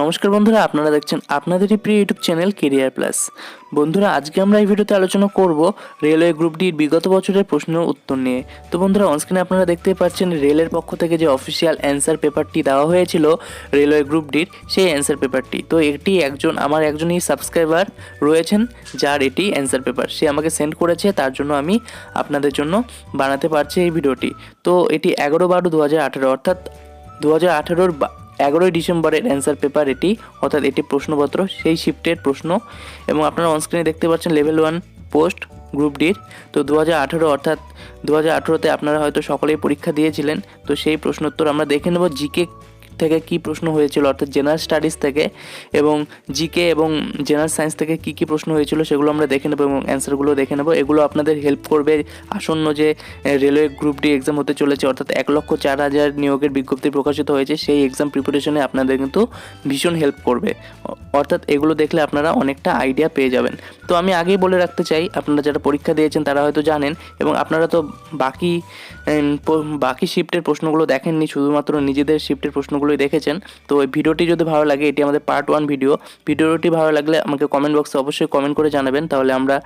নমস্কার বন্ধুরা, আপনারা দেখছেন আপনাদেরই প্রিয় ইউটিউব চ্যানেল কেরিয়ার প্লাস বন্ধুরা, আজকে আমরা এই ভিডিওতে আলোচনা করব রেলওয়ে গ্রুপ ডির বিগত বছরের প্রশ্নের উত্তর নিয়ে। তো বন্ধুরা অনস্ক্রিনে আপনারা দেখতে পাচ্ছেন রেলের পক্ষ থেকে যে অফিসিয়াল অ্যান্সার পেপারটি দেওয়া হয়েছিল রেলওয়ে গ্রুপ ডির, সেই অ্যান্সার পেপারটি তো এটি একজন, আমার একজনই সাবস্ক্রাইবার রয়েছেন, যার এটি অ্যান্সার পেপার সে আমাকে সেন্ড করেছে, তার জন্য আমি আপনাদের জন্য বানাতে পারছি এই ভিডিওটি। তো এটি এগারো বারো দু হাজার আঠেরো, অর্থাৎ দু হাজার আঠেরোর এগারোই ডিসেম্বরের অ্যান্সার পেপার এটি, অর্থাৎ এটি প্রশ্নপত্র, সেই শিফটের প্রশ্ন। এবং আপনারা অনস্ক্রিনে দেখতে পাচ্ছেন লেভেল ওয়ান পোস্ট গ্রুপ ডির তো দু হাজার আঠেরো, অর্থাৎ দু হাজার আপনারা হয়তো সকলেই পরীক্ষা দিয়েছিলেন। তো সেই প্রশ্নোত্তর আমরা দেখে নেব জিকে থেকে কি প্রশ্ন হয়েছিল? অর্থাৎ জেনারেল স্টাডিজ থেকে এবং জিকে এবং জেনারেল সায়েন্স থেকে কি কি প্রশ্ন হয়েছিল সেগুলো আমরা দেখে নেব এবং অ্যান্সারগুলো দেখে নেব। এগুলো আপনাদের হেল্প করবে আসন্ন যে রেলওয়ে গ্রুপ ডি এক্সাম হতে চলেছে, অর্থাৎ এক লক্ষ চার হাজার নিয়োগের বিজ্ঞপ্তি প্রকাশিত হয়েছে, সেই এক্সাম প্রিপারেশনে আপনাদের কিন্তু ভীষণ হেল্প করবে। অর্থাৎ এগুলো দেখলে আপনারা অনেকটা আইডিয়া পেয়ে যাবেন। তো আমি আগেই বলে রাখতে চাই, আপনারা যারা পরীক্ষা দিয়েছেন তারা হয়তো জানেন এবং আপনারা তো বাকি বাকি শিফটের প্রশ্নগুলো দেখেননি, শুধুমাত্র নিজেদের শিফটের প্রশ্নগুলোই দেখেছেন। তো এই ভিডিওটি যদি ভালো লাগে, এটি আমাদের পার্ট ওয়ান ভিডিও ভিডিওটি ভালো লাগলে আমাকে কমেন্ট বক্সে অবশ্যই কমেন্ট করে জানাবেন, তাহলে আমরা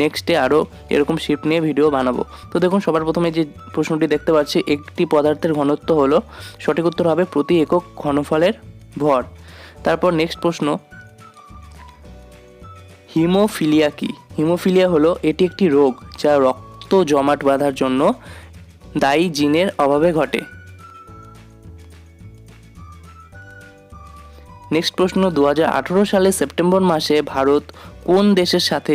নেক্সটে আরও এরকম শিফট নিয়ে ভিডিও বানাবো। তো দেখুন, সবার প্রথমে যে প্রশ্নটি দেখতে পাচ্ছি, একটি পদার্থের ঘনত্ব হলো, সঠিক উত্তর হবে প্রতি একক ঘনফলের ভর। তারপর নেক্সট প্রশ্ন, হিমোফিলিয়া কি? হিমোফিলিয়া হলো, এটি একটি রোগ যা রক্ত জমাট বাঁধার জন্য দায়ী জিনের অভাবে ঘটে। নেক্সট প্রশ্ন দু হাজার আঠেরো সালে সেপ্টেম্বর মাসে ভারত কোন দেশের সাথে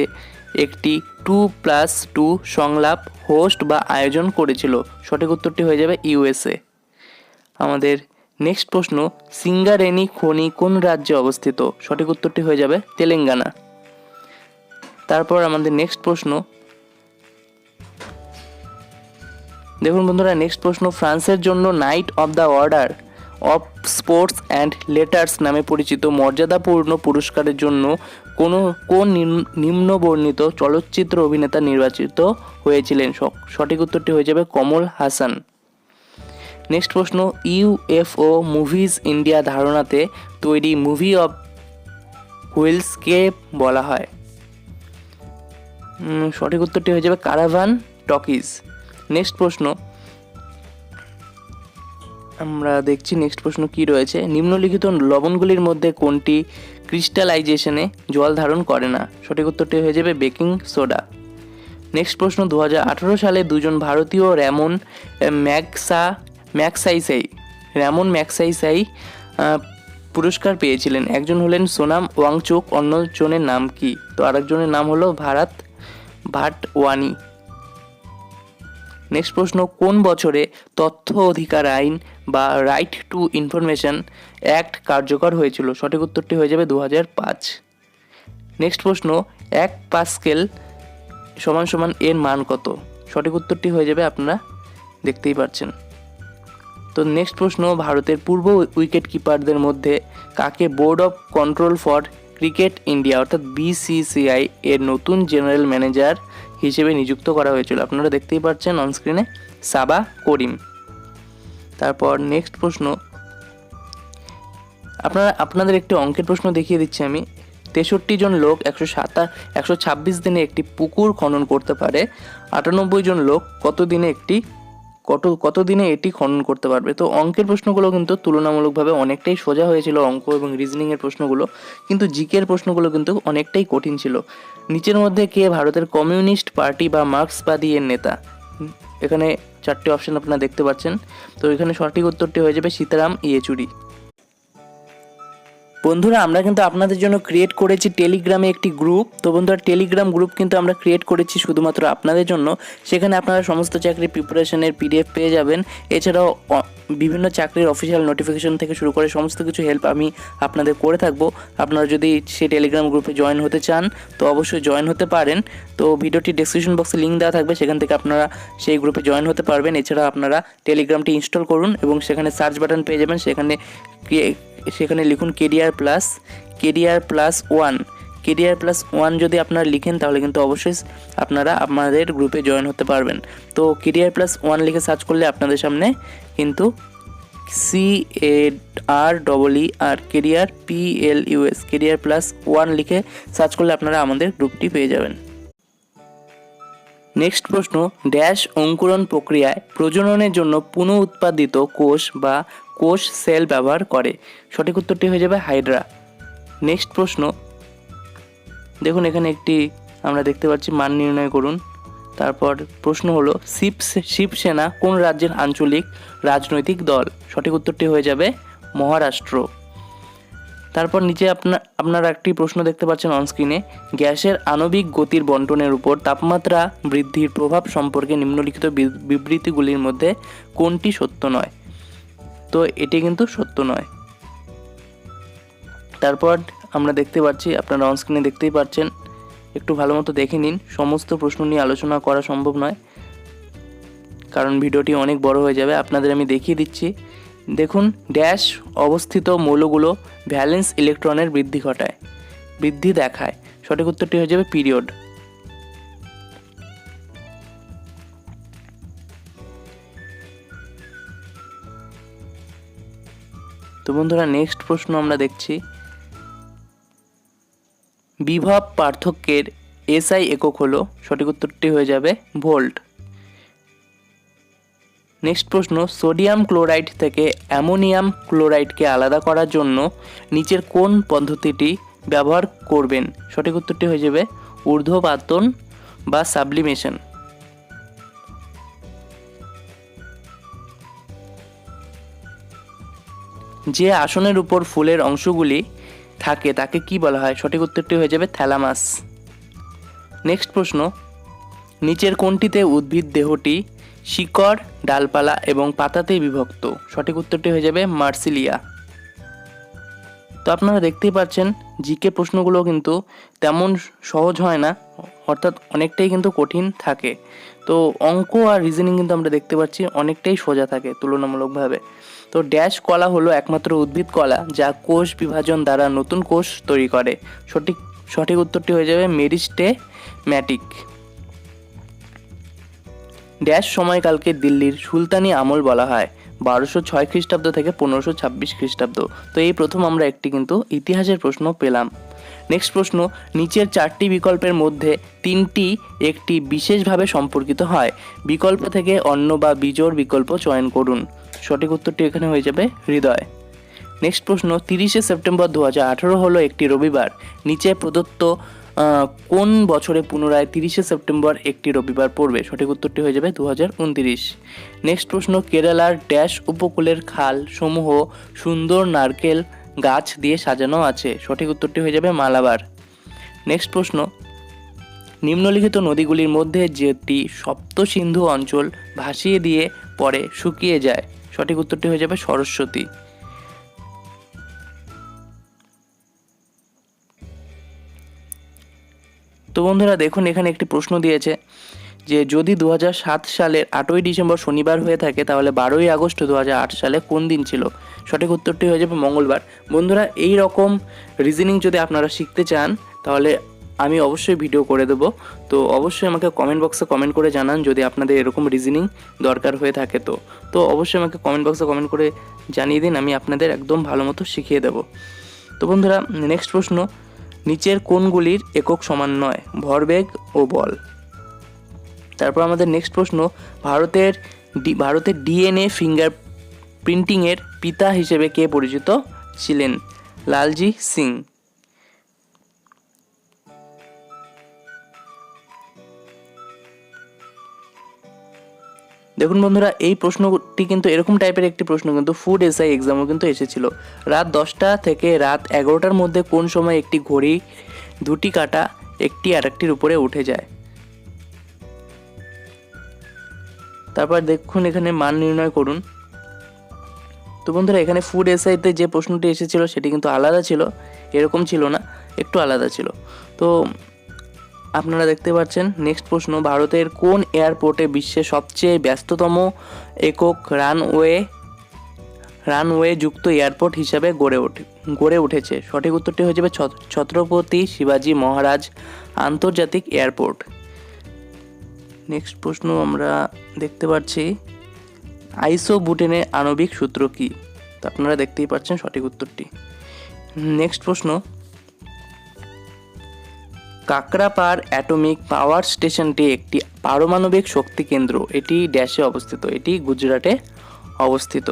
একটি টু প্লাস টু সংলাপ হোস্ট বা আয়োজন করেছিল? সঠিক উত্তরটি হয়ে যাবে ইউএসএ। আমাদের নেক্সট প্রশ্ন, সিঙ্গারেনি খনি কোন রাজ্যে অবস্থিত? সঠিক উত্তরটি হয়ে যাবে তেলেঙ্গানা। তারপর আমাদের নেক্সট প্রশ্ন, দেখুন বন্ধুরা, নেক্সট প্রশ্ন, ফ্রান্সের জন্য knight of the order of sports and letters নামে পরিচিত মর্যাদাপূর্ণ পুরস্কারের জন্য কোনো, কোন নিম্ন- নিম্নবর্ণিত চলচ্চিত্র অভিনেতা নির্বাচিত হয়েছিলেন? সঠিক উত্তরটি হয়ে যাবে কমল হাসান। নেক্সট প্রশ্ন, ইউএফও মুভিজ ইন্ডিয়া ধারণাতে তৈরি মুভি অফ হুইলসকে বলা হয়? সঠিক উত্তরটি হয়ে যাবে কারাভান টকিজ। নেক্সট প্রশ্ন আমরা দেখছি নেক্সট প্রশ্ন কি রয়েছে? নিম্নলিখিত লবণগুলির মধ্যে কোনটি ক্রিস্টালাইজেশনে জল ধারণ করে না? সঠিক উত্তরটি হয়ে যাবে বেকিং সোডা নেক্সট প্রশ্ন দু হাজার আঠেরো সালে দুজন ভারতীয় র্যামন ম্যাক্সা ম্যাক্সাইসাই র্যামন ম্যাক্সাইসাই পুরস্কার পেয়েছিলেন। একজন হলেন সোনাম ওয়াংচুক অন্যজনের নাম কি? তো আরেকজনের নাম হলো ভারত ভাটওয়ানি। নেক্সট প্রশ্ন, কোন বছরে তথ্য অধিকার আইন বা রাইট টু ইনফরমেশন অ্যাক্ট কার্যকর হয়েছিল? সঠিক উত্তরটি হয়ে যাবে দু পাঁচ। নেক্সট প্রশ্ন, এক পাস্কেল সমান সমান এর মান কত? সঠিক উত্তরটি হয়ে যাবে আপনারা দেখতেই পাচ্ছেন। তো নেক্সট প্রশ্ন, ভারতের পূর্ব উইকেট কিপারদের মধ্যে কাকে board of control for cricket India, অর্থাৎ বিসিসিআই এর নতুন জেনারেল ম্যানেজার হিসেবে নিযুক্ত করা হয়েছিল। আপনারা দেখতেই পাচ্ছেন অনস্ক্রিনে সাবা করিম। তারপর নেক্সট প্রশ্ন। আপনারা, আপনাদের একটি অঙ্কের প্রশ্ন দেখিয়ে দিচ্ছি আমি। তেষট্টি জন লোক একশো সাতা, একশো ছাব্বিশ দিনে একটি পুকুর খনন করতে পারে। আটানব্বই জন লোক কত দিনে একটি কত কত দিনে এটি খনন করতে পারবে? তো অঙ্কের প্রশ্নগুলো কিন্তু তুলনামূলকভাবে অনেকটাই সোজা হয়েছিল অঙ্ক এবং রিজনিংয়ের প্রশ্নগুলো, কিন্তু জিকের প্রশ্নগুলো কিন্তু অনেকটাই কঠিন ছিল। নিচের মধ্যে কে ভারতের কমিউনিস্ট পার্টি বা মার্ক্সবাদী এর নেতা? এখানে চারটি অপশন আপনারা দেখতে পাচ্ছেন। তো এখানে সঠিক উত্তরটি হয়ে যাবে সীতারাম ইয়েচুরি। বন্ধুরা, আমরা কিন্তু আপনাদের জন্য ক্রিয়েট করেছি টেলিগ্রামে একটি গ্রুপ তো বন্ধুরা টেলিগ্রাম গ্রুপ কিন্তু আমরা ক্রিয়েট করেছি শুধুমাত্র আপনাদের জন্য। সেখানে আপনারা সমস্ত চাকরির প্রিপারেশনের পিডিএফ পেয়ে যাবেন। এছাড়াও বিভিন্ন চাকরির অফিসিয়াল নোটিফিকেশন থেকে শুরু করে সমস্ত কিছু হেল্প আমি আপনাদের করে থাকব। আপনারা যদি সেই টেলিগ্রাম গ্রুপে জয়েন হতে চান, তো অবশ্যই জয়েন হতে পারেন। তো ভিডিওটি ডেসক্রিপশন বক্সে লিঙ্ক দেওয়া থাকবে, সেখান থেকে আপনারা সেই গ্রুপে জয়েন হতে পারবেন। এছাড়া আপনারা টেলিগ্রামটি ইনস্টল করুন এবং সেখানে সার্চ বাটন পেয়ে যাবেন। সেখানে সেখানে লিখুন KDR plus KDR plus one. KDR plus one যদি আপনারা লিখেন, তাহলে কিন্তু অবশ্যই আপনারা আপনাদের গ্রুপে জয়েন হতে পারবেন। তো কেডিআর প্লাস ওয়ান লিখে সার্চ করলে আপনাদের সামনে কিন্তু C A R double E R career P L U S career plus one লিখে সার্চ করলে আপনারা আমাদের গ্রুপটি পেয়ে যাবেন। নেক্সট প্রশ্ন, ড্যাশ অঙ্কুরণ প্রক্রিয়ায় প্রজননের জন্য পুনঃ উৎপাদিত কোষ বা কোষ সেল ব্যবহার করে। সঠিক উত্তরটি হয়ে যাবে হাইড্রা। নেক্সট প্রশ্ন। দেখুন, এখানে একটি আমরা দেখতে পাচ্ছি, মান নির্ণয় করুন। তারপর প্রশ্ন হলো শিব শিবসেনা কোন রাজ্যের আঞ্চলিক রাজনৈতিক দল? সঠিক উত্তরটি হয়ে যাবে মহারাষ্ট্র। তারপর নিচে আপনার আপনারা একটি প্রশ্ন দেখতে পাচ্ছেন অনস্ক্রিনে গ্যাসের আণবিক গতির বন্টনের উপর তাপমাত্রা বৃদ্ধির প্রভাব সম্পর্কে নিম্নলিখিত বিবৃতিগুলির মধ্যে কোনটি সত্য নয়? তো এটি কিন্তু সত্য নয়। তারপর আমরা দেখতে পাচ্ছি, আপনারা অনস্ক্রিনে দেখতেই পাচ্ছেন, একটু ভালো মতো দেখে নিন, সমস্ত প্রশ্ন নিয়ে আলোচনা করা সম্ভব নয়, কারণ ভিডিওটি অনেক বড় হয়ে যাবে, আপনাদের আমি দেখিয়ে দিচ্ছি। দেখুন ড্যাশ অবস্থিত মৌলগুলো ভ্যালেন্স ইলেকট্রনের বৃদ্ধি ঘটায়, বৃদ্ধি দেখায়। সঠিক উত্তরটি হয়ে যাবে পিরিয়ড তো বন্ধুরা নেক্সট প্রশ্ন আমরা দেখছি। বিভব পার্থক্যের এসআই একক হলো, সঠিক উত্তরটি হয়ে যাবে ভোল্ট। নেক্সট প্রশ্ন সোডিয়াম ক্লোরাইড থেকে অ্যামোনিয়াম ক্লোরাইডকে আলাদা করার জন্য নিচের কোন পদ্ধতিটি ব্যবহার করবেন? সঠিক উত্তরটি হয়ে যাবে ঊর্ধ্বপাতন বা সাবলিমেশন যে আসনের উপর ফুলের অংশগুলি থাকে, তাকে কি বলা হয়? সঠিক উত্তরটি হয়ে যাবে থ্যালামাস। নেক্সট প্রশ্ন। নিচের কোনটিতে উদ্ভিদ দেহটি শিকড়, ডালপালা এবং পাতাতে বিভক্ত? সঠিক উত্তরটি হয়ে যাবে মার্সিলিয়া। তো আপনারা দেখতেই পাচ্ছেন, জিকে প্রশ্নগুলো কিন্তু তেমন সহজ হয় না। অর্থাৎ অনেকটাই কিন্তু কঠিন থাকে। তো অঙ্ক আর রিজনিং কিন্তু আমরা দেখতে পাচ্ছি অনেকটাই সোজা থাকে তুলনামূলকভাবে। তো ড্যাশ কলা হলো একমাত্র উদ্ভিদ কলা যা কোষ বিভাজন দ্বারা নতুন কোষ তৈরি করে। সঠিক সঠিক উত্তরটি হয়ে যাবে মেরিস্টে ম্যাটিক ড্যাশ সময়কালকে দিল্লির সুলতানি আমল বলা হয়, বারোশো ছয় খ্রিস্টাব্দ থেকে পনেরোশো ছাব্বিশ খ্রিস্টাব্দ। তো এই প্রথম আমরা একটি কিন্তু ইতিহাসের প্রশ্ন পেলাম। নেক্সট প্রশ্ন, নিচের চারটি বিকল্পের মধ্যে তিনটি একটি বিশেষভাবে সম্পর্কিত হয়। বিকল্প থেকে অন্য বা বিজোড় বিকল্প চয়ন করুন। সঠিক উত্তরটি এখানে হয়ে যাবে হৃদয়। নেক্সট প্রশ্ন, তিরিশে সেপ্টেম্বর দু হাজার আঠারো হলো একটি রবিবার। নিচে প্রদত্ত কোন বছরে পুনরায় তিরিশে সেপ্টেম্বর একটি রবিবার পড়বে? সঠিক উত্তরটি হয়ে যাবে দু হাজার উনতিরিশ। নেক্সট প্রশ্ন, কেরালার ড্যাশ উপকূলের খাল সমূহ সুন্দর নারকেল গাছ দিয়ে সাজানো আছে। সঠিক উত্তরটি হয়ে যাবে মালাবার। নেক্সট প্রশ্ন। নিম্নলিখিত নদীগুলির মধ্যে যেটি সপ্ত সিন্ধু অঞ্চল ভাসিয়ে দিয়ে পরে শুকিয়ে যায়, সঠিক উত্তরটি হয়ে যাবে সরস্বতী। তো বন্ধুরা, দেখুন, এখানে একটি প্রশ্ন দিয়েছে। যে যদি দু হাজার সাত সালের আটই ডিসেম্বর শনিবার হয়ে থাকে, তাহলে বারোই আগস্ট দু হাজার আট সালে কোন দিন ছিল? সঠিক উত্তরটি হয়ে যাবে মঙ্গলবার। বন্ধুরা, এই রকম রিজনিং যদি আপনারা শিখতে চান, তাহলে আমি অবশ্যই ভিডিও করে দেবো। তো অবশ্যই আমাকে কমেন্ট বক্সে কমেন্ট করে জানান যদি আপনাদের এরকম রিজনিং দরকার হয়ে থাকে তো। তো অবশ্যই আমাকে কমেন্ট বক্সে কমেন্ট করে জানিয়ে দিন, আমি আপনাদের একদম ভালো মতো শিখিয়ে দেবো। তো বন্ধুরা নেক্সট প্রশ্ন, নিচের কোনগুলির একক সমান নয়, ভরবেগ ও বল? তারপর আমাদের নেক্সট প্রশ্ন, ভারতের ভারতের ডিএনএ ফিঙ্গার প্রিন্টিংয়ের পিতা হিসেবে কে পরিচিত ছিলেন? লালজি সিং। দেখুন বন্ধুরা, এই প্রশ্নটি কিন্তু এরকম টাইপের একটি প্রশ্ন, কিন্তু ফুড এসআই এক্সামও কিন্তু এসেছিল। রাত দশটা থেকে রাত এগারোটার মধ্যে কোন সময় একটি ঘড়ি দুটি কাটা একটি আরেকটির উপরে উঠে যায়? তারপর দেখুন এখানে মান নির্ণয় করুন। তো বন্ধুরা, এখানে ফুড এসআইতে যে প্রশ্নটি এসেছিল, সেটি কিন্তু আলাদা ছিল, এরকম ছিল না, একটু আলাদা ছিল। তো আপনারা দেখতে পাচ্ছেন নেক্সট প্রশ্ন, ভারতের কোন এয়ারপোর্টে বিশ্বের সবচেয়ে ব্যস্ততম একক রানওয়ে রানওয়ে যুক্ত এয়ারপোর্ট হিসাবে গড়ে ওঠে, গড়ে উঠেছে? সঠিক উত্তরটি হয়ে যাবে ছত- ছত্রপতি শিবাজি মহারাজ আন্তর্জাতিক এয়ারপোর্ট নেক্সট প্রশ্ন আমরা দেখতে পাচ্ছি, আইসোবুটেনের আণবিক সূত্র কি? তো আপনারা দেখতেই পাচ্ছেন সঠিক উত্তরটি। নেক্সট প্রশ্ন কাকরাপাড় অ্যাটমিক পাওয়ার স্টেশনটি একটি পারমাণবিক শক্তি কেন্দ্র। এটি ড্যাশে অবস্থিত, এটি গুজরাটে অবস্থিত।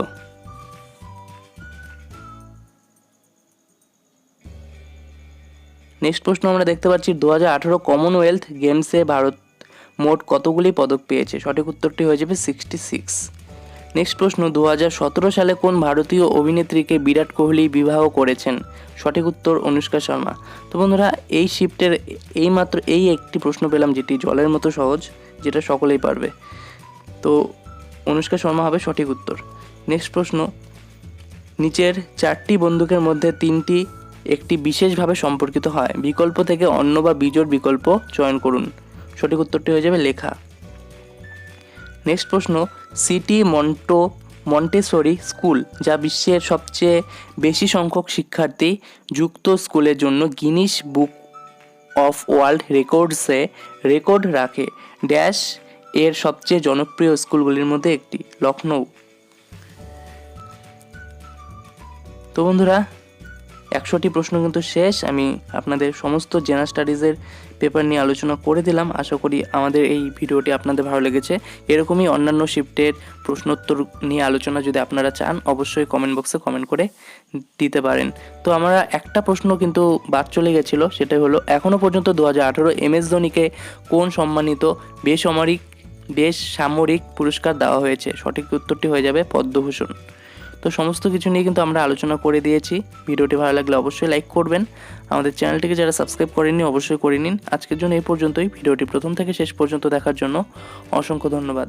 নেক্সট প্রশ্ন আমরা দেখতে পাচ্ছি দু হাজার আঠারো কমনওয়েলথ গেমসে ভারত মোট কতগুলি পদক পেয়েছে? সঠিক উত্তরটি হয়ে যাবে সিক্সটি সিক্স নেক্সট প্রশ্ন দু সালে কোন ভারতীয় অভিনেত্রীকে বিরাট কোহলি বিবাহ করেছেন? সঠিক উত্তর, অনুষ্কা শর্মা। তো বন্ধুরা, এই শিফটের এই মাত্র এই একটি প্রশ্ন পেলাম, যেটি জলের মতো সহজ, যেটা সকলেই পারবে। তো অনুষ্কা শর্মা হবে সঠিক উত্তর। নেক্সট প্রশ্ন, নিচের চারটি বন্দুকের মধ্যে তিনটি একটি বিশেষভাবে সম্পর্কিত হয়। বিকল্প থেকে অন্য বা বিজোড় বিকল্প চয়ন করুন। সঠিক উত্তরটি হয়ে যাবে লেখা। নেক্সট প্রশ্ন সিটি মন্টো মন্টেসরি স্কুল যা বিশ্বের সবচেয়ে বেশি সংখ্যক শিক্ষার্থী যুক্ত স্কুলের জন্য গিনিস বুক অফ ওয়ার্ল্ড রেকর্ডসে রেকর্ড রাখে। ড্যাশ এর সবচেয়ে জনপ্রিয় স্কুলগুলির মধ্যে একটি লখনৌ তো বন্ধুরা, একশোটি প্রশ্ন কিন্তু শেষ। আমি আপনাদের সমস্ত জেনারেল স্টাডিজের পেপার নিয়ে আলোচনা করে দিলাম। আশা করি আমাদের এই ভিডিওটি আপনাদের ভালো লেগেছে। এরকমই অন্যান্য শিফটের প্রশ্নোত্তর নিয়ে আলোচনা যদি আপনারা চান, অবশ্যই কমেন্ট বক্সে কমেন্ট করে দিতে পারেন। তো আমরা একটা প্রশ্ন কিন্তু বাদ চলে গেছিল, সেটাই হলো এখনও পর্যন্ত দু হাজার আঠারো এম এস ধোনিকে কোন সম্মানিত বেসামরিক বেসামরিক পুরস্কার দেওয়া হয়েছে? সঠিক উত্তরটি হয়ে যাবে পদ্মভূষণ। তো সমস্ত কিছু নিয়ে কিন্তু আমরা আলোচনা করে দিয়েছি। ভিডিওটি ভালো লাগলে অবশ্যই লাইক করবেন। আমাদের চ্যানেলটিকে যারা সাবস্ক্রাইব করেননি, অবশ্যই করে নিন। আজকের জন্য এই পর্যন্তই। ভিডিওটি প্রথম থেকে শেষ পর্যন্ত দেখার জন্য অসংখ্য ধন্যবাদ।